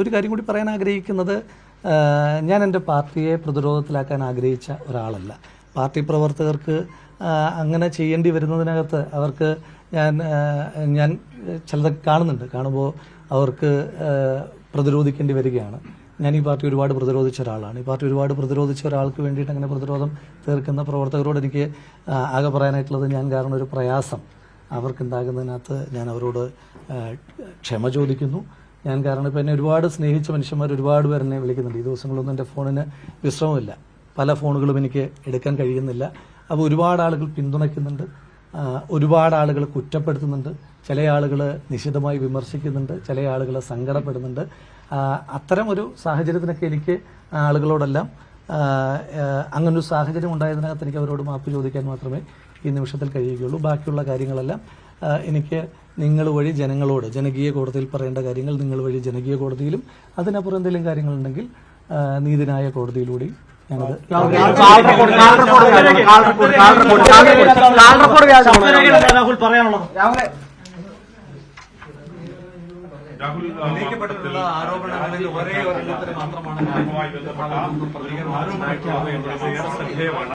ഒരു കാര്യം കൂടി പറയാൻ ആഗ്രഹിക്കുന്നത് ഞാൻ എന്റെ പാർട്ടിയെ പ്രതിരോധത്തിലാക്കാൻ ആഗ്രഹിച്ച ഒരാളല്ല. പാർട്ടി പ്രവർത്തകർക്ക് അങ്ങനെ ചെയ്യേണ്ടി വരുന്നതിനകത്ത് അവർക്ക് ഞാൻ ഞാൻ ചിലതൊക്കെ കാണുന്നുണ്ട്. കാണുമ്പോൾ അവർക്ക് പ്രതിരോധിക്കേണ്ടി വരികയാണ്. ഞാൻ ഈ പാർട്ടി ഒരുപാട് പ്രതിരോധിച്ച ഒരാളാണ്. ഈ പാർട്ടി ഒരുപാട് പ്രതിരോധിച്ച ഒരാൾക്ക് വേണ്ടിയിട്ട് അങ്ങനെ പ്രതിരോധം തീർക്കുന്ന പ്രവർത്തകരോട് എനിക്ക് ആകെ പറയാനായിട്ടുള്ളത് ഞാൻ കാരണം ഒരു പ്രയാസം. അവർക്കുണ്ടാകുന്നതിനകത്ത് ഞാൻ അവരോട് ക്ഷമ ചോദിക്കുന്നു. ഞാൻ കാരണം ഇപ്പം എന്നെ ഒരുപാട് സ്നേഹിച്ച മനുഷ്യന്മാർ ഒരുപാട് പേർ എന്നെ വിളിക്കുന്നുണ്ട്. ഈ ദിവസങ്ങളൊന്നും എന്റെ ഫോണിന് വിശ്രമമില്ല. പല ഫോണുകളും എനിക്ക് എടുക്കാൻ കഴിയുന്നില്ല. അപ്പോൾ ഒരുപാട് ആളുകൾ പിന്തുണയ്ക്കുന്നുണ്ട്. ഒരുപാട് ആളുകൾ കുറ്റപ്പെടുത്തുന്നുണ്ട്. ചില ആളുകൾ നിശിതമായി വിമർശിക്കുന്നുണ്ട്. ചില ആളുകൾ സങ്കടപ്പെടുന്നുണ്ട്. അത്തരം ഒരു സാഹചര്യത്തിനൊക്കെ എനിക്ക് ആളുകളോടെല്ലാം അങ്ങനൊരു സാഹചര്യം ഉണ്ടായതിനകത്ത് എനിക്ക് അവരോട് മാപ്പ് ചോദിക്കാൻ മാത്രമേ ഈ നിമിഷത്തിൽ കഴിയുകയുള്ളൂ. ബാക്കിയുള്ള കാര്യങ്ങളെല്ലാം എനിക്ക് നിങ്ങൾ വഴി ജനങ്ങളോട് ജനകീയ കോടതിയിൽ പറയേണ്ട കാര്യങ്ങൾ നിങ്ങൾ വഴി ജനകീയ കോടതിയിലും അതിനപ്പുറം എന്തെങ്കിലും കാര്യങ്ങളുണ്ടെങ്കിൽ നീതിനായ കോടതിയിലൂടെയും രാഹുൽ പറയാനുള്ളത് ഉന്നയിക്കപ്പെട്ടിട്ടുള്ള ആരോപണങ്ങളിൽ ഒരേ ഒരു മാത്രമാണ് ഞാൻ. ബന്ധപ്പെട്ട ഒരു ആരോപണ ശ്രദ്ധേയമാണ്.